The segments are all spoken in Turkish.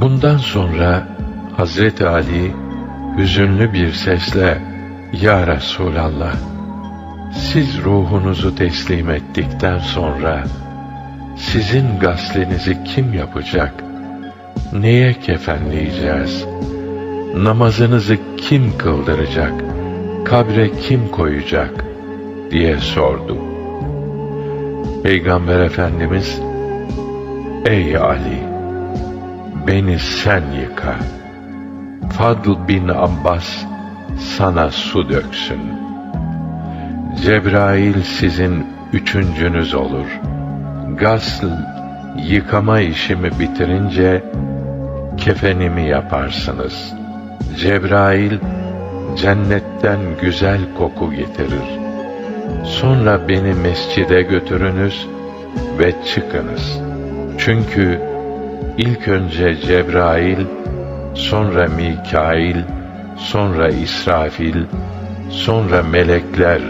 Bundan sonra Hazreti Ali hüzünlü bir sesle Ya Resulallah siz ruhunuzu teslim ettikten sonra sizin gaslinizi kim yapacak? Neye kefenleyeceğiz? Namazınızı kim kıldıracak? Kabre kim koyacak? diye sordu. Peygamber Efendimiz Ey Ali! Beni sen yıka. Fadl bin Abbas sana su döksün. Cebrail sizin üçüncünüz olur. Gasl, yıkama işimi bitirince kefenimi yaparsınız. Cebrail cennetten güzel koku getirir. Sonra beni mescide götürünüz ve çıkınız. Çünkü ilk önce Cebrail, sonra Mikail, sonra İsrafil, sonra melekler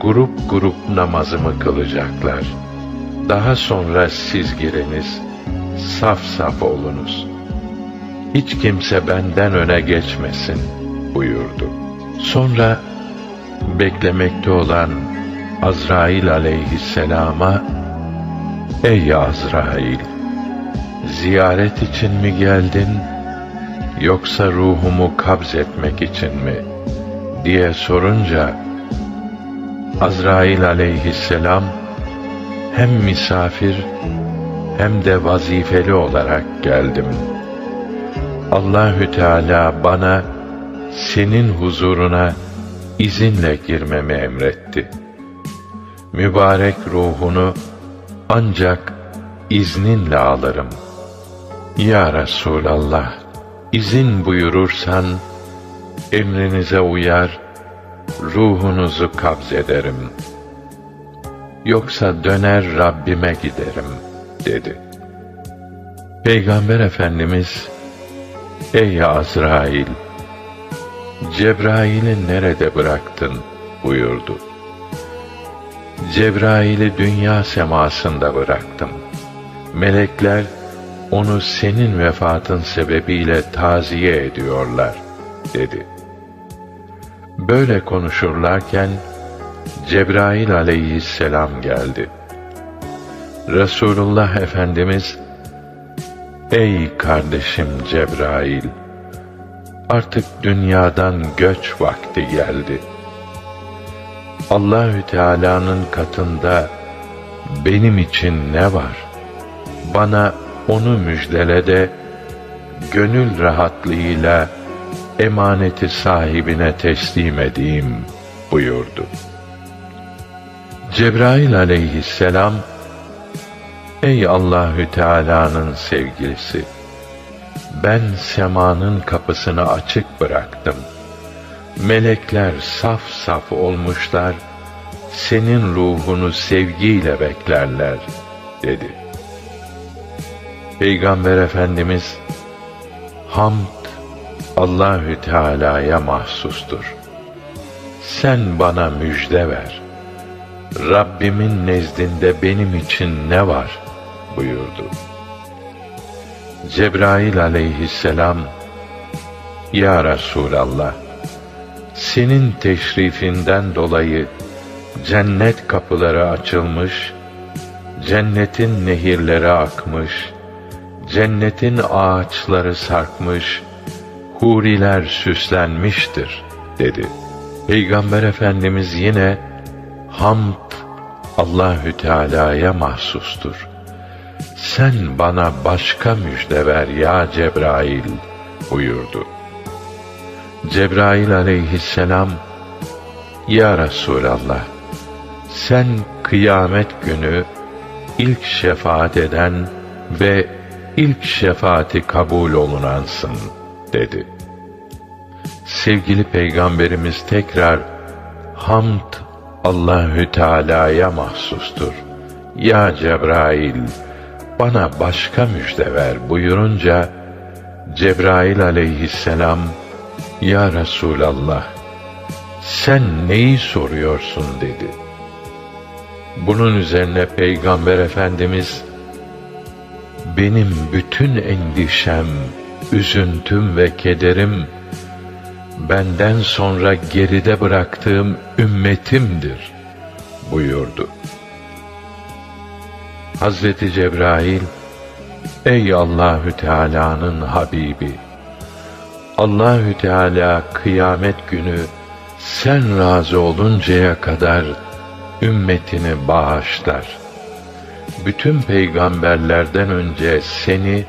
grup grup namazımı kılacaklar. Daha sonra siz giriniz, saf saf olunuz. Hiç kimse benden öne geçmesin buyurdu. Sonra beklemekte olan Azrail aleyhisselama Ey Azrail! Ziyaret için mi geldin? Yoksa ruhumu kabz etmek için mi? diye sorunca Azrail aleyhisselam hem misafir hem de vazifeli olarak geldim. Allahü Teala bana senin huzuruna izinle girmemi emretti. Mübarek ruhunu ancak izninle alırım. Ya Resulallah, izin buyurursan emrinize uyar, ruhunuzu kabz ederim. Yoksa döner Rabbime giderim, dedi. Peygamber Efendimiz, Ey Azrail! Cebrail'i nerede bıraktın? buyurdu. Cebrail'i dünya semasında bıraktım. Melekler onu senin vefatın sebebiyle taziye ediyorlar dedi. Böyle konuşurlarken Cebrail aleyhisselam geldi. Resulullah Efendimiz Ey kardeşim Cebrail artık dünyadan göç vakti geldi. Allahü Teala'nın katında benim için ne var? Bana onu müjdele de gönül rahatlığıyla emaneti sahibine teslim edeyim buyurdu. Cebrail aleyhisselam Ey Allahü Teala'nın sevgilisi ben semanın kapısını açık bıraktım. Melekler saf saf olmuşlar, senin ruhunu sevgiyle beklerler, dedi. Peygamber Efendimiz, Hamd Allahü Teala'ya mahsustur. Sen bana müjde ver. Rabbimin nezdinde benim için ne var? buyurdu. Cebrail aleyhisselam, Ya Resulallah, senin teşrifinden dolayı cennet kapıları açılmış, cennetin nehirleri akmış, cennetin ağaçları sarkmış, huriler süslenmiştir, dedi. Peygamber Efendimiz yine, hamd Allahü Teala'ya mahsustur sen bana başka müjde ver ya Cebrail buyurdu. Cebrail aleyhisselam, Ya Resulallah, sen kıyamet günü ilk şefaat eden ve ilk şefaati kabul olunansın dedi. Sevgili Peygamberimiz tekrar hamd Allahü Teala'ya mahsustur. Ya Cebrail bana başka müjde ver buyurunca Cebrail aleyhisselam Ya Resulallah sen neyi soruyorsun dedi. Bunun üzerine Peygamber Efendimiz benim bütün endişem, üzüntüm ve kederim, benden sonra geride bıraktığım ümmetimdir buyurdu. Hazreti Cebrail, ey Allahü Teala'nın Habibi, Allahü Teala kıyamet günü sen razı oluncaya kadar ümmetini bağışlar. Bütün peygamberlerden önce seni,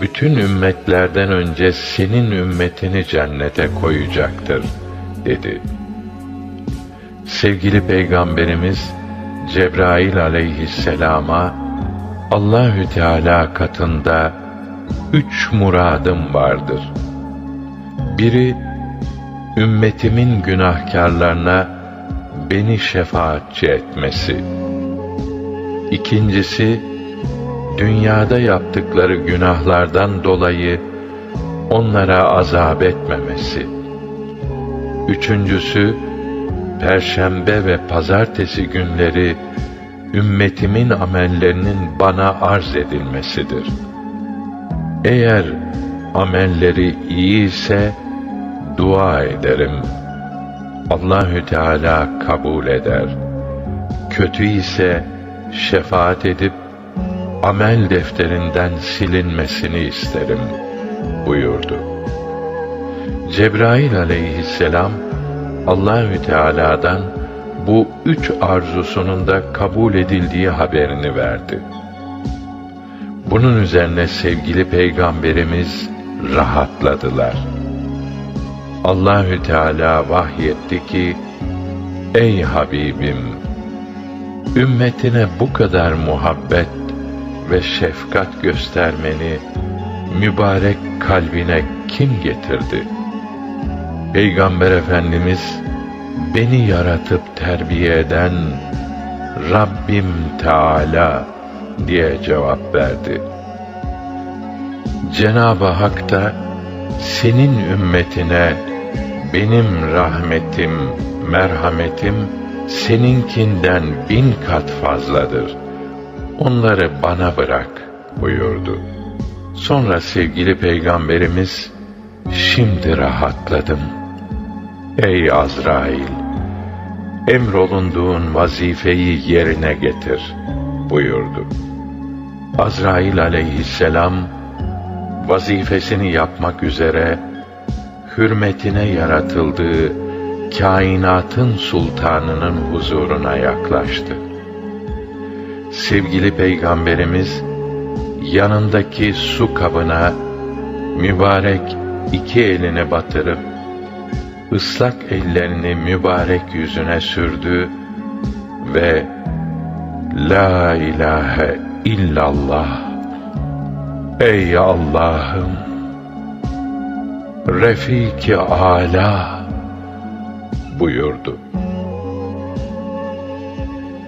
bütün ümmetlerden önce senin ümmetini cennete koyacaktır, dedi. Sevgili Peygamberimiz, Cebrail aleyhisselama, Allahü Teala katında üç muradım vardır. Biri, ümmetimin günahkarlarına beni şefaatçi etmesi. İkincisi, dünyada yaptıkları günahlardan dolayı onlara azap etmemesi. Üçüncüsü, perşembe ve pazartesi günleri ümmetimin amellerinin bana arz edilmesidir. Eğer amelleri iyi ise dua ederim. Allahü Teala kabul eder. Kötü ise şefaat edip amel defterinden silinmesini isterim buyurdu. Cebrail aleyhisselam Allahü Teala'dan bu üç arzusunun da kabul edildiği haberini verdi. Bunun üzerine sevgili peygamberimiz rahatladılar. Allahü Teala vahyetti ki: Ey Habibim, ümmetine bu kadar muhabbet ve şefkat göstermeni mübarek kalbine kim getirdi? Peygamber Efendimiz beni yaratıp terbiye eden Rabbim Teala diye cevap verdi. Cenab-ı Hak da senin ümmetine benim rahmetim, merhametim seninkinden bin kat fazladır. Onları bana bırak buyurdu. Sonra sevgili peygamberimiz şimdi rahatladım. Ey Azrail emrolunduğun vazifeyi yerine getir buyurdu. Azrail aleyhisselam vazifesini yapmak üzere hürmetine yaratıldığı kainatın sultanının huzuruna yaklaştı. Sevgili peygamberimiz yanındaki su kabına mübarek iki elini batırıp ıslak ellerini mübarek yüzüne sürdü ve La ilahe illallah Ey Allah'ım Refiki ala buyurdu.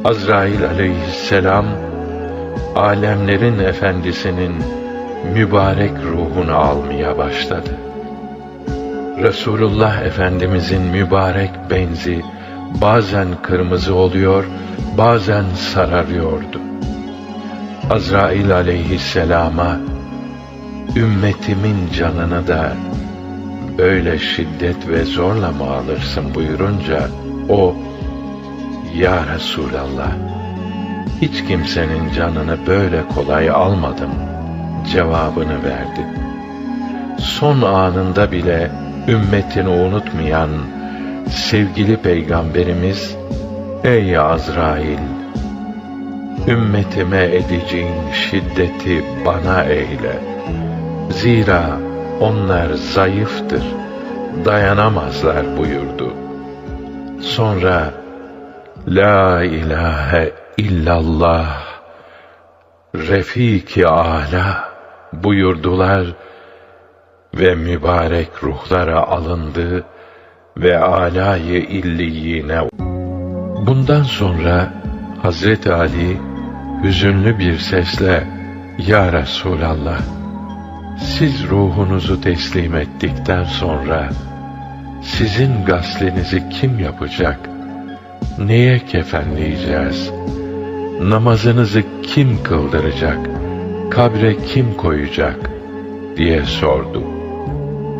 Azrail aleyhisselam alemlerin efendisinin mübarek ruhunu almaya başladı. Resulullah Efendimizin mübarek benzi bazen kırmızı oluyor, bazen sararıyordu. Azrail aleyhisselama ümmetimin canını da böyle şiddet ve zorla mı alırsın buyurunca o ya Resulallah hiç kimsenin canını böyle kolay almadım cevabını verdi. Son anında bile ümmetini unutmayan sevgili peygamberimiz ey Azrail ümmetime edeceğin şiddeti bana eyle. Zira onlar zayıftır, dayanamazlar buyurdu. Sonra La ilahe illallah Refiki ala buyurdular ve mübarek ruhlara alındı ve alayı illiyine. Bundan sonra Hazreti Ali hüzünlü bir sesle Ya Resulallah siz ruhunuzu teslim ettikten sonra sizin gaslinizi kim yapacak? Neye kefenleyeceğiz? Namazınızı kim kıldıracak? kabre kim koyacak diye sordu.